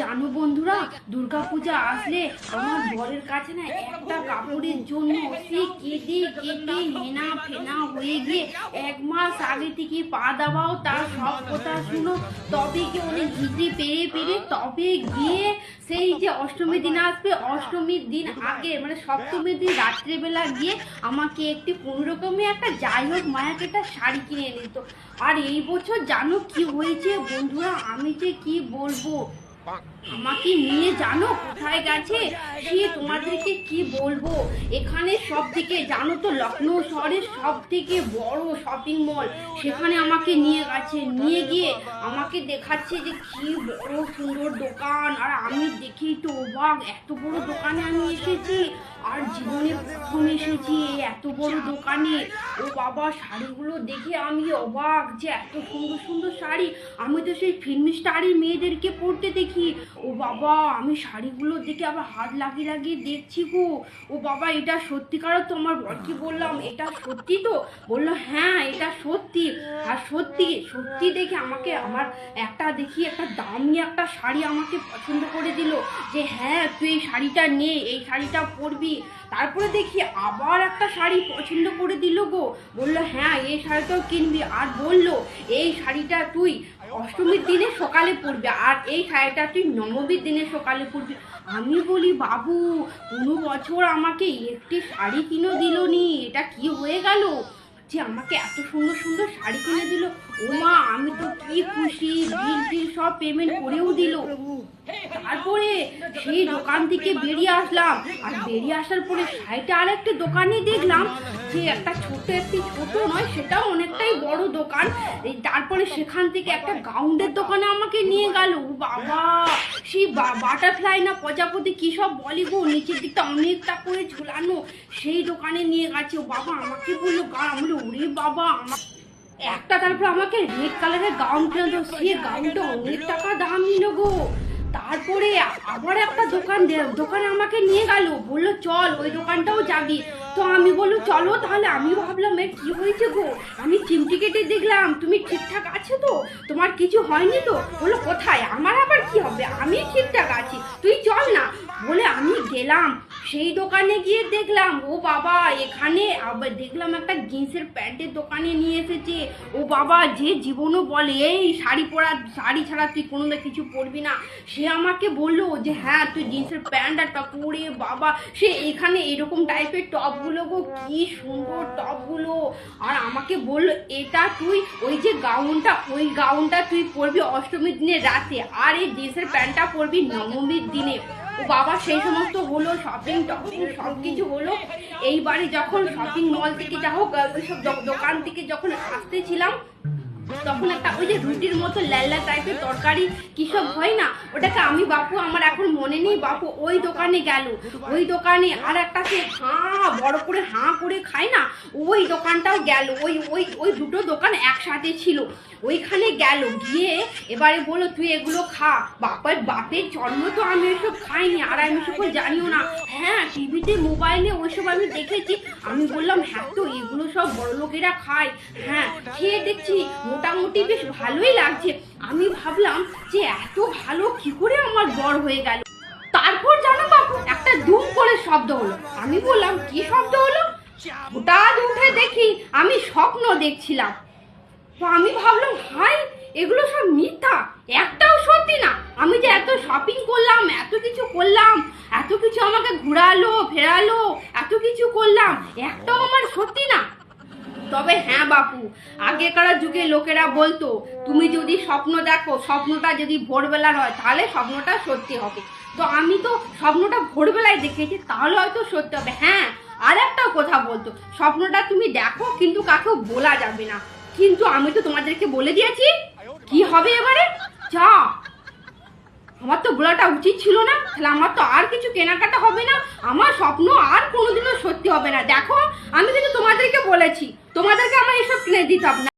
জানো বন্ধুরা, দুর্গাপূজা আসলে আমার বরের কাছে না একটা কাপড়ের জন্য সে কেঁদে কেটে হেনা ফেনা হয়ে গিয়ে এক মাস আগে থেকে পা দাবাও তার সব কথা শুনো। তবে কি উনি ঘিজি পেরে পেরে তবে গিয়ে সেই যে অষ্টমীর দিন আসবে, অষ্টমীর দিন আগে মানে সপ্তমীর দিন রাত্রেবেলা গিয়ে আমাকে একটি কোনোরকমে একটা যাই হোক মায়াকে একটা শাড়ি কিনে এনে দিত আর এই বছর জানো কি হয়েছে বন্ধুরা, আমি যে কি বলব? আমাকে নিয়ে জানো কোথায় গেছে? সে তোমাদেরকে কি বলব? এখানে সব থেকে জানো তো লখনৌ শহরের সব থেকে বড় শপিং মল সেখানে আমাকে নিয়ে গেছে। নিয়ে গিয়ে আমাকে দেখাচ্ছে যে কি বড় সুন্দর দোকান। আর আমি দেখেই তো অবাক, এত বড় দোকানে আমি এসেছি। আর জীবনে প্রথম এসেছি এই এত বড় দোকানে। ও বাবা, শাড়িগুলো দেখে আমি অবাক যে এত সুন্দর সুন্দর শাড়ি। আমি তো সেই ফিল্মি স্টারের মেয়েদেরকে পরতে দেখি। ও বাবা, আমি শাড়িগুলো দেখে আবার হাত লাগিয়ে লাগিয়ে দেখছি গো। ও বাবা, এটা সত্যিকারও তো আমার বরকে বললাম এটা সত্যি তো? বলল হ্যাঁ এটা সত্যি। আর সত্যি সত্যি দেখে আমাকে আমার একটা দেখি, একটা দামি একটা শাড়ি আমাকে পছন্দ করে দিল। যে হ্যাঁ তুই এই শাড়িটা নে, এই শাড়িটা পরবি। তারপরে দেখি আবার একটা শাড়ি পছন্দ করে দিল গো। বলল হ্যাঁ এই শাড়িটাও কিনবি। আর বলল, এই শাড়িটা তুই অষ্টমীর দিনে সকালে পড়বে, আর এই শাড়িটা তুই নবমীর দিনে সকালে পড়বি। আমি বলি, বাবু, কোনো বছর আমাকে একটি শাড়ি কিনে দিল নি এটা কি হয়ে গেল? যে আমাকে এত সুন্দর সুন্দর শাড়ি কিনে দিল। ও মা আমি তো কি খুশি, বিল সব পেমেন্ট করেও দিল। তারপরে সেই দোকান থেকে বেরিয়ে আসলাম। আর বেরিয়ে আসার পরে সাইডে আর একটা দোকানে দেখলাম যে একটা ছোট একটি ছোট নয়, সেটাও অনেকটাই বড় দোকান। তারপরে সেখান থেকে একটা গাউন্ডের দোকানে আমাকে নিয়ে গেল। বাবা, সেই বাটারফ্লাই না প্রজাপতি কী সব বলি গো? নিচের দিকটা অনেকটা করে ঝোলানো। সেই দোকানে নিয়ে গেছে। বাবা, আমাকে বলল, গা আমি ওরে বাবা, আমার একটা তারপর আমাকে রেড কালারের গাউন কিনে দিল সে গাউনটা অনেক টাকা দাম নিল গো। তারপরে আবার একটা দোকান দোকানে আমাকে নিয়ে গেল। বলল, চল, ওই দোকানটাও যাবি। তো আমি বলল চলো তাহলে। আমি ভাবলাম এর কি হয়েছে গো? আমি চিমটি কেটে দেখলাম। তুমি ঠিকঠাক আছো তো? তোমার কিছু হয়নি তো? বলল, কোথায়? আমার আবার কি হবে? আমি ঠিকঠাক আছি। তুই চল না। বলে, আমি গেলাম। সেই দোকানে গিয়ে দেখলাম, ও বাবা, এখানে আবার দেখলাম একটা জিন্সের প্যান্টের দোকানে নিয়ে এসেছে। ও বাবা, যে জীবনও বলে, এই শাড়ি পরা, শাড়ি ছাড়া তুই কোনো কিছু পরবি না। সে আমাকে বলল যে হ্যাঁ তুই জিন্সের প্যান্ট একটা পরে, বাবা, সে এখানে এরকম টাইপের টপগুলো গো, কী সুন্দর টপগুলো। আর আমাকে বলল, এটা তুই ওই যে গাউনটা, ওই গাউনটা তুই পরবি অষ্টমীর দিনে রাতে, আর এই জিন্সের প্যান্টটা পরবি নবমীর দিনে। বাবা, সেই সমস্ত হলো শপিং টপিং সব কিছু হলো। এইবারে যখন শপিং মল থেকে যা হোক ওইসব দোকান থেকে যখন আসতেছিলাম তখন একটা ওই যে রুটির মতো ল্যাল্লা টাইপের তরকারি, কি সব হয় না? ওটাকে আমি বাপু, আমার এখন মনে নেই, বাপু ওই দোকানে গেল। ওই দোকানে আর একটা সে হাঁ, বড় করে হাঁ করে খায় না, ওই দোকানটাও গেল। ওই ওই ওই দুটো দোকান একসাথে ছিল। ওইখানে গেল, গিয়ে এবারে বলল, তুই এগুলো খা। বাপের বাপের জন্ম তো আমি এসব খাইনি, আর আমি সব জানিও না। হ্যাঁ টিভিতে, মোবাইলে ওইসব আমি দেখেছি। আমি বললাম হ্যাঁ তো, এগুলো সব বড় লোকেরা খায়। হ্যাঁ খেয়ে দেখছি মোটামুটি বেশ ভালোই লাগছে। আমি ভাবলাম যে এত ভালো কি করে আমার বর হয়ে গেল? তারপর জানো বাপু, একটা দুম করে শব্দ হলো। আমি বললাম, কি শব্দ হলো? হঠাৎ উঠে দেখি আমি স্বপ্ন দেখছিলাম। তো আমি ভাবলাম হাই এগুলো সব মিথ্যা। একটাও সত্যি না। আমি যে এত শপিং করলাম, এত কিছু করলাম, এত কিছু আমাকে ঘোরালো, ফেরালো, এত কিছু করলাম, একটাও আমার সত্যি না। তবে হ্যাঁ বাপু, আগেকার যুগে লোকেরা বলতো, তুমি যদি স্বপ্ন দেখো, স্বপ্নটা যদি ভোরবেলার হয়, তাহলে স্বপ্নটা সত্যি হবে। তো আমি তো স্বপ্নটা ভোরবেলায় দেখেছি, তাহলে হয়তো সত্যি হবে। হ্যাঁ আর একটা কথা বলতো, স্বপ্নটা তুমি দেখো, কিন্তু কাকেও বলা যাবে না। কিন্তু আমি তো তোমাদেরকে বলে দিয়েছি, কি হবে এবারে? যা, আমার তো বলাটা উচিত ছিল না, তাহলে আমার তো আর কিছু কেনাকাটা হবে না, আমার স্বপ্ন আর কোনোদিনও সত্যি হবে না। দেখো, আমি কিন্তু তোমাদেরকে বলেছি তোমাদেরকে আমার এসব দিতাম না।